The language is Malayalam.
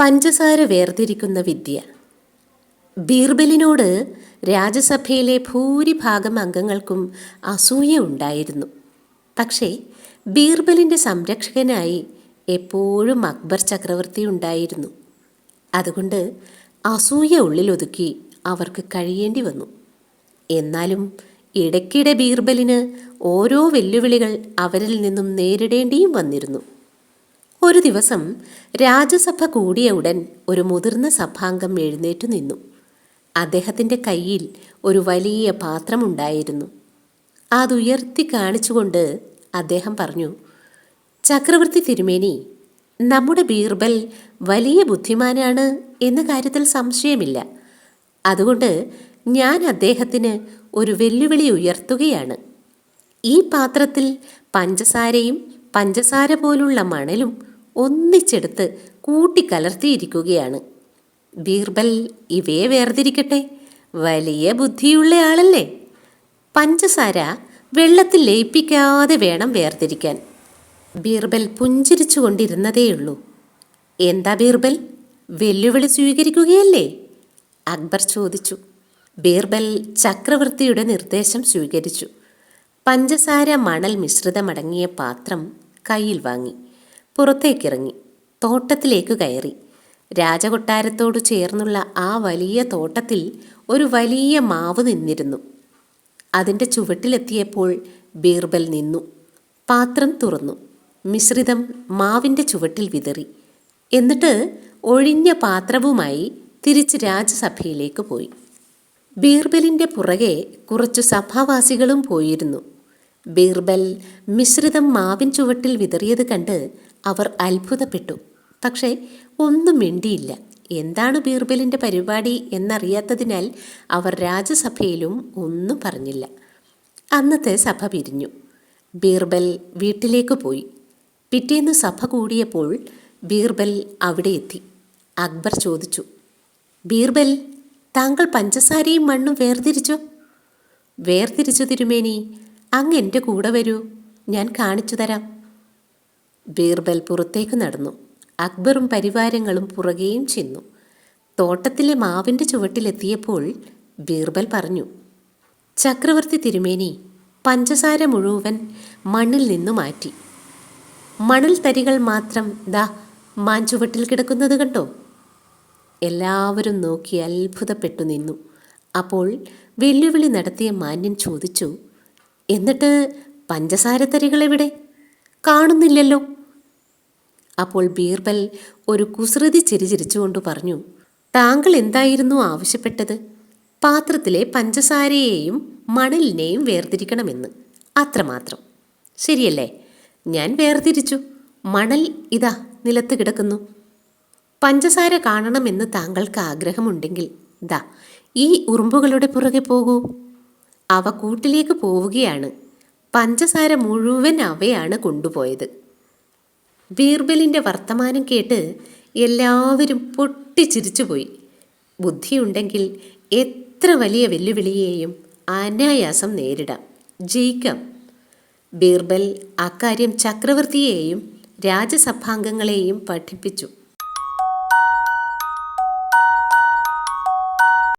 പഞ്ചസാര വേർതിരിക്കുന്ന വിദ്യ. ബീർബലിനോട് രാജ്യസഭയിലെ ഭൂരിഭാഗം അംഗങ്ങൾക്കും അസൂയ ഉണ്ടായിരുന്നു. പക്ഷേ ബീർബലിന്റെ സംരക്ഷകനായി എപ്പോഴും അക്ബർ ചക്രവർത്തി ഉണ്ടായിരുന്നു. അതുകൊണ്ട് അസൂയ ഉള്ളിലൊതുക്കി അവർക്ക് കഴിയേണ്ടി വന്നു. എന്നാലും ഇടയ്ക്കിടെ ബീർബലിന് ഓരോ വെല്ലുവിളികൾ അവരിൽ നിന്നും നേരിടേണ്ടിയും വന്നിരുന്നു. ഒരു ദിവസം രാജ്യസഭ കൂടിയ ഉടൻ ഒരു മുതിർന്ന സഭാംഗം എഴുന്നേറ്റു നിന്നു. അദ്ദേഹത്തിന്റെ കയ്യിൽ ഒരു വലിയ പാത്രമുണ്ടായിരുന്നു. അതുയർത്തി കാണിച്ചുകൊണ്ട് അദ്ദേഹം പറഞ്ഞു ചക്രവർത്തി തിരുമേനി നമ്മുടെ ബീർബൽ വലിയ ബുദ്ധിമാനാണ് എന്ന കാര്യത്തിൽ സംശയമില്ല. അതുകൊണ്ട് ഞാൻ അദ്ദേഹത്തിന് ഒരു വെല്ലുവിളി ഉയർത്തുകയാണ്. ഈ പാത്രത്തിൽ പഞ്ചസാരയും പഞ്ചസാര പോലുള്ള മണലും ഒന്നിച്ചെടുത്ത് കൂട്ടിക്കലർത്തിയിരിക്കുകയാണ്. ബീർബൽ ഇവയെ വേർതിരിക്കട്ടെ? വലിയ ബുദ്ധിയുള്ള ആളല്ലേ? പഞ്ചസാര വെള്ളത്തിൽ ലയിപ്പിക്കാതെ വേണം വേർതിരിക്കാൻ. ബീർബൽ പുഞ്ചിരിച്ചുകൊണ്ടിരുന്നതേയുള്ളൂ. എന്താ ബീർബൽ? വെല്ലുവിളി സ്വീകരിക്കുകയല്ലേ? അക്ബർ ചോദിച്ചു. ബീർബൽ ചക്രവർത്തിയുടെ നിർദ്ദേശം സ്വീകരിച്ചു. പഞ്ചസാര മണൽ മിശ്രിതമടങ്ങിയ പാത്രം കയ്യിൽ വാങ്ങി. പുറത്തേക്കിറങ്ങി. തോട്ടത്തിലേക്ക് കയറി. രാജകൊട്ടാരത്തോട് ചേർന്നുള്ള ആ വലിയ തോട്ടത്തിൽ ഒരു വലിയ മാവ് നിന്നിരുന്നു. അതിന്റെ ചുവട്ടിലെത്തിയപ്പോൾ ബീർബൽ നിന്നു. പാത്രം തുറന്നു. മിശ്രിതം മാവിന്റെ ചുവട്ടിൽ വിതറി. എന്നിട്ട് ഒഴിഞ്ഞ പാത്രവുമായി തിരിച്ച് രാജസഭയിലേക്ക് പോയി. ബീർബലിന്റെ പുറകെ കുറച്ചു സഭാവാസികളും പോയിരുന്നു. ബീർബൽ മിശ്രിതം മാവിൻ ചുവട്ടിൽ വിതറിയത് കണ്ട് അവർ അത്ഭുതപ്പെട്ടു. പക്ഷേ ഒന്നും മിണ്ടിയില്ല. എന്താണ് ബീർബലിന്റെ പരിപാടി എന്നറിയാത്തതിനാൽ അവർ രാജസഭയിലും ഒന്നും പറഞ്ഞില്ല. അന്നത്തെ സഭ പിരിഞ്ഞു. ബീർബൽ വീട്ടിലേക്ക് പോയി. പിറ്റേന്ന് സഭ കൂടിയപ്പോൾ ബീർബൽ അവിടെ എത്തി. അക്ബർ ചോദിച്ചു ബീർബൽ താങ്കൾ പഞ്ചസാരയും മണ്ണും വേർതിരിച്ചോ? വേർതിരിച്ചു തിരുമേനി അങ്ങ് എന്റെ കൂടെ വരൂ. ഞാൻ കാണിച്ചു തരാം. ബീർബൽ പുറത്തേക്ക് നടന്നു. അക്ബറും പരിവാരങ്ങളും പുറകെയും ചെന്നു. തോട്ടത്തിലെ മാവിന്റെ ചുവട്ടിലെത്തിയപ്പോൾ ബീർബൽ പറഞ്ഞു ചക്രവർത്തി തിരുമേനി പഞ്ചസാര മുഴുവൻ മണ്ണിൽ നിന്നു മാറ്റി. മണൽ തരികൾ മാത്രം ദാ മാൻചുവട്ടിൽ കിടക്കുന്നത് കണ്ടോ? എല്ലാവരും നോക്കി അത്ഭുതപ്പെട്ടു നിന്നു. അപ്പോൾ വെല്ലുവിളി നടത്തിയ മാന്യൻ ചോദിച്ചു എന്നിട്ട് പഞ്ചസാരത്തരികളെവിടെ? കാണുന്നില്ലല്ലോ. അപ്പോൾ ബീർബൽ ഒരു കുസൃതി ചിരിചിരിച്ചുകൊണ്ട് പറഞ്ഞു താങ്കൾ എന്തായിരുന്നു ആവശ്യപ്പെട്ടത്? പാത്രത്തിലെ പഞ്ചസാരയെയും മണലിനെയും വേർതിരിക്കണമെന്ന്. അത്രമാത്രം. ശരിയല്ലേ? ഞാൻ വേർതിരിച്ചു. മണൽ ഇതാ നിലത്ത് കിടക്കുന്നു. പഞ്ചസാര കാണണമെന്ന് താങ്കൾക്ക് ആഗ്രഹമുണ്ടെങ്കിൽ ദാ ഈ ഉറുമ്പുകളുടെ പുറകെ പോകൂ. അവ കൂട്ടിലേക്ക് പോവുകയാണ്. പഞ്ചസാര മുഴുവൻ അവയാണ് കൊണ്ടുപോയത്. ബീർബലിന്റെ വർത്തമാനം കേട്ട് എല്ലാവരും പൊട്ടിച്ചിരിച്ചുപോയി. ബുദ്ധിയുണ്ടെങ്കിൽ എത്ര വലിയ വെല്ലുവിളിയെയും അനായാസം നേരിടാം. ജയിക്കാം. ബീർബൽ അക്കാര്യം ചക്രവർത്തിയെയും രാജസഭാംഗങ്ങളെയും പഠിപ്പിച്ചു.